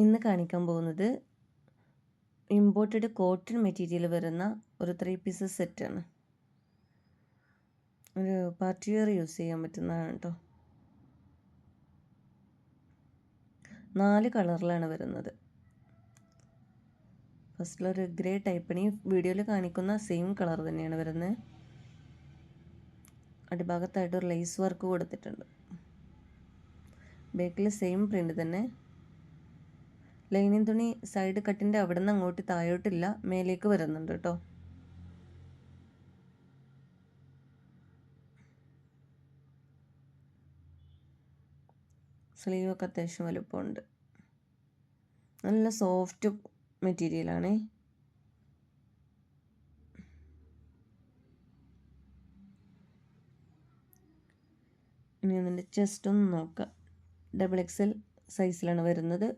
ഇന്ന് കാണിക്കാൻ പോകുന്നത് ഇമ്പോർട്ടഡ് കോട്ടൺ മെറ്റീരിയൽ വരുന്ന ഒരു ത്രീ പീസസ് സെറ്റാണ് ഒരു പാർട്ടി വെയർ യൂസ് ചെയ്യാൻ പറ്റുന്നതാണ് കേട്ടോ നാല് കളറിലാണ് വരുന്നത്. ഫസ്റ്റിലൊരു ഗ്രേ ടൈപ്പിന് വീഡിയോയിൽ കാണിക്കുന്ന സെയിം കളർ തന്നെയാണ് വരുന്നത്. അടിഭാഗത്തായിട്ട് ഒരു ലേസ് വർക്ക് കൊടുത്തിട്ടുണ്ട്. ബേക്കിൽ സെയിം പ്രിന്റ് തന്നെ. ലൈനിങ് തുണി സൈഡ് കട്ടിന്റെ അവിടെ നിന്ന് അങ്ങോട്ട് താഴോട്ടില്ല മേലേക്ക് വരുന്നുണ്ട് കേട്ടോ. സ്ലീവൊക്കെ അത്യാവശ്യം വലുപ്പമുണ്ട്. നല്ല സോഫ്റ്റ് മെറ്റീരിയലാണേ ഇനി അതിന്റെ ചെസ്റ്റ് ഒന്ന് നോക്കാം. ഡബിൾ എക്സൽ സൈസിലാണ് വരുന്നത്.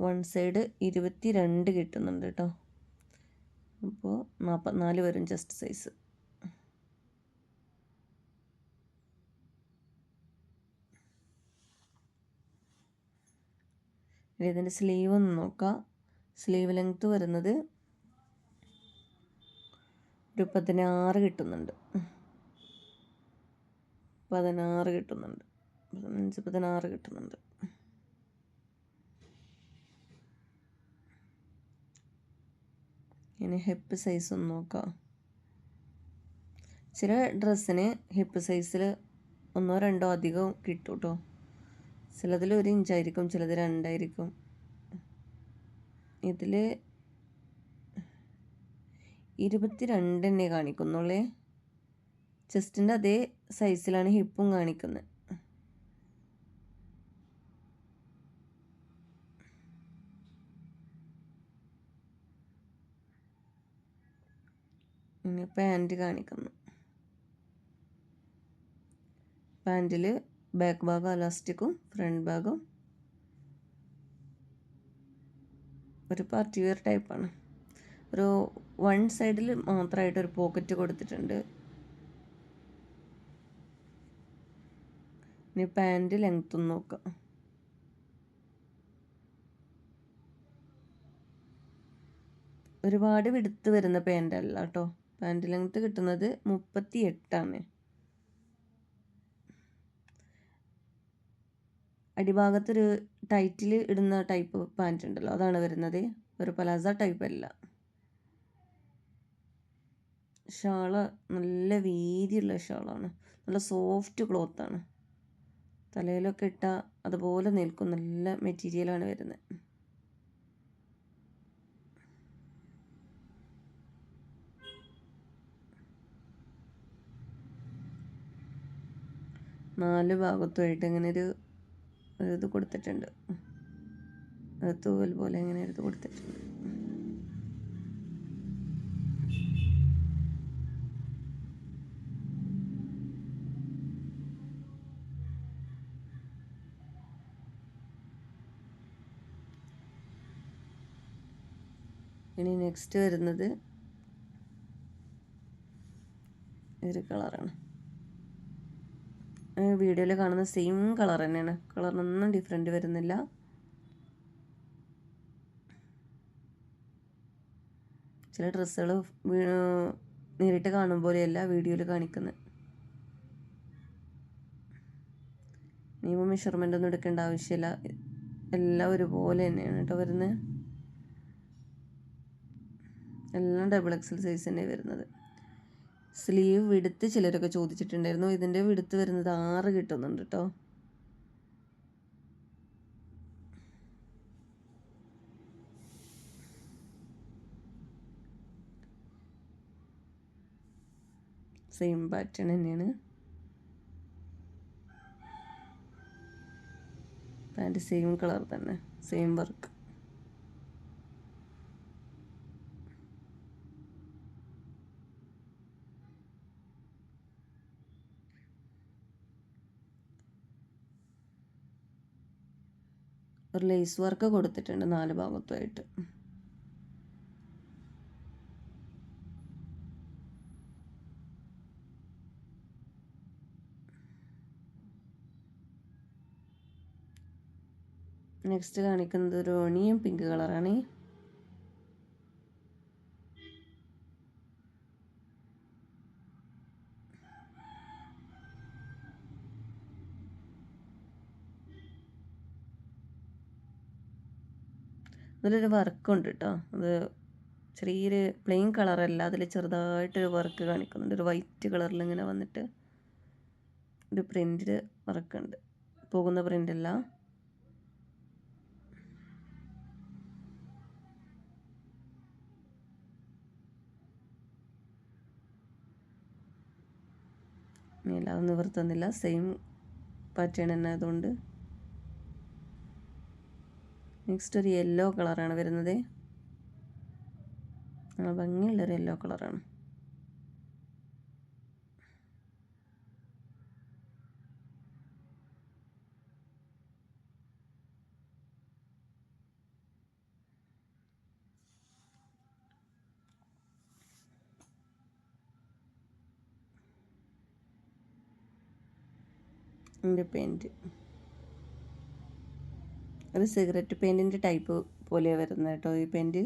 വൺ സൈഡ് ഇരുപത്തി രണ്ട് കിട്ടുന്നുണ്ട് കേട്ടോ. അപ്പോൾ നാൽപ്പത്തിനാല് വരും ചെസ്റ്റ് സൈസ് ഇതിന്റെ സ്ലീവ് ഒന്ന് നോക്കാം. സ്ലീവ് ലെങ്ത്ത് വരുന്നത് ഒരു പതിനാറ് കിട്ടുന്നുണ്ട്. പതിനാറ് കിട്ടുന്നുണ്ട്. പതിനഞ്ച് പതിനാറ് കിട്ടുന്നുണ്ട്. ഇനി ഹിപ്പ് സൈസ് ഒന്ന് നോക്കാം. ചില ഡ്രസ്സിന് ഹിപ്പ് സൈസിൽ ഒന്നോ രണ്ടോ അധികം കിട്ടും കേട്ടോ ചിലതിൽ ഒരു ഇഞ്ചായിരിക്കും ചിലത് രണ്ടായിരിക്കും. ഇതിൽ ഇരുപത്തി രണ്ടെണ്ണേ കാണിക്കുന്നുള്ളേ ചെസ്റ്റിന്റെ അതേ സൈസിലാണ് ഹിപ്പും കാണിക്കുന്നത് ഇനി പാന്റ് കാണിക്കുന്നു. പാന്റിൽ ബാക്ക് ഭാഗം അലാസ്റ്റിക്കും ഫ്രണ്ട് ഭാഗം ഒരു പാർട്ടി വെയർ ടൈപ്പാണ് ഒരു വൺ സൈഡിൽ മാത്രമായിട്ട് ഒരു പോക്കറ്റ് കൊടുത്തിട്ടുണ്ട്. ഇനി പാന്റ് ലെങ്ത്തും നോക്കാം. ഒരുപാട് വിടുത്ത് വരുന്ന പാന്റ് അല്ല കേട്ടോ പാന്റ് ലെങ്ത്ത് കിട്ടുന്നത് മുപ്പത്തി എട്ടാണ് അടിഭാഗത്തൊരു ടൈറ്റിൽ ഇടുന്ന ടൈപ്പ് പാന്റ് ഉണ്ടല്ലോ അതാണ് വരുന്നത്. ഒരു പലാസ ടൈപ്പ് അല്ല. ഷാൾ നല്ല വീതിയുള്ള ഷാളാണ്. നല്ല സോഫ്റ്റ് ക്ലോത്താണ് തലയിലൊക്കെ ഇട്ടാൽ അതുപോലെ നിൽക്കും. നല്ല മെറ്റീരിയലാണ് വരുന്നത്. നാല് ഭാഗത്തുമായിട്ട് ഇങ്ങനെ ഒരു ഇത് കൊടുത്തിട്ടുണ്ട്. തൂവൽ പോലെ ഇങ്ങനെ എടുത്ത് കൊടുത്തിട്ടുണ്ട്. ഇനി നെക്സ്റ്റ് വരുന്നത് ഒരു കളറാണ് വീഡിയോയിൽ കാണുന്ന സെയിം കളർ തന്നെയാണ്. കളറിനൊന്നും ഡിഫറെന്റ് വരുന്നില്ല. ചില ഡ്രസ്സുകൾ നേരിട്ട് കാണും പോലെയല്ല വീഡിയോയിൽ കാണിക്കുന്നത് ഇനിയിപ്പോൾ മെഷർമെന്റ് ഒന്നും എടുക്കേണ്ട ആവശ്യമില്ല. എല്ലാം ഒരുപോലെ തന്നെയാണ് കേട്ടോ വരുന്നത് എല്ലാം ഡബിൾ എക്സൽ സൈസ് തന്നെയാണ് വരുന്നത്. സ്ലീവ് വിടുത്ത് ചിലരൊക്കെ ചോദിച്ചിട്ടുണ്ടായിരുന്നു. ഇതിന്റെ വിടുത്ത് വരുന്നത് ആറ് കിട്ടുന്നുണ്ട് കേട്ടോ സെയിം പാറ്റേൺ തന്നെയാണ്. പാന്റ് സെയിം കളർ തന്നെ. സെയിം വർക്ക് ഒരു ലേസ് വർക്ക് കൊടുത്തിട്ടുണ്ട് നാല് ഭാഗത്തുമായിട്ട്. നെക്സ്റ്റ് കാണിക്കുന്നത് ഒരു ഓണിയും പിങ്ക് കളറാണ് അതിലൊരു വർക്കുണ്ട് കേട്ടോ അത് ചെറിയൊരു പ്ലെയിൻ കളറല്ല അതിൽ ചെറുതായിട്ടൊരു വർക്ക് കാണിക്കുന്നുണ്ട്. ഒരു വൈറ്റ് കളറിൽ ഇങ്ങനെ വന്നിട്ട് ഒരു പ്രിന്റിൽ വർക്കുണ്ട് പോകുന്ന പ്രിന്റല്ല എല്ലാം നിവർത്തുന്നില്ല സെയിം പാറ്റേൺ തന്നെ അതുകൊണ്ട് നെക്സ്റ്റ് ഒരു യെല്ലോ കളറാണ് വരുന്നത്. നല്ല ഭംഗിയുള്ളൊരു യെല്ലോ കളറാണ്. എന്റെ പെയിന്റ്. ഒരു സിഗരറ്റ് പെയിന്റിന്റെ ടൈപ്പ് പോലെയാണ് വരുന്നത് കേട്ടോ ഈ പെയിന്റ്.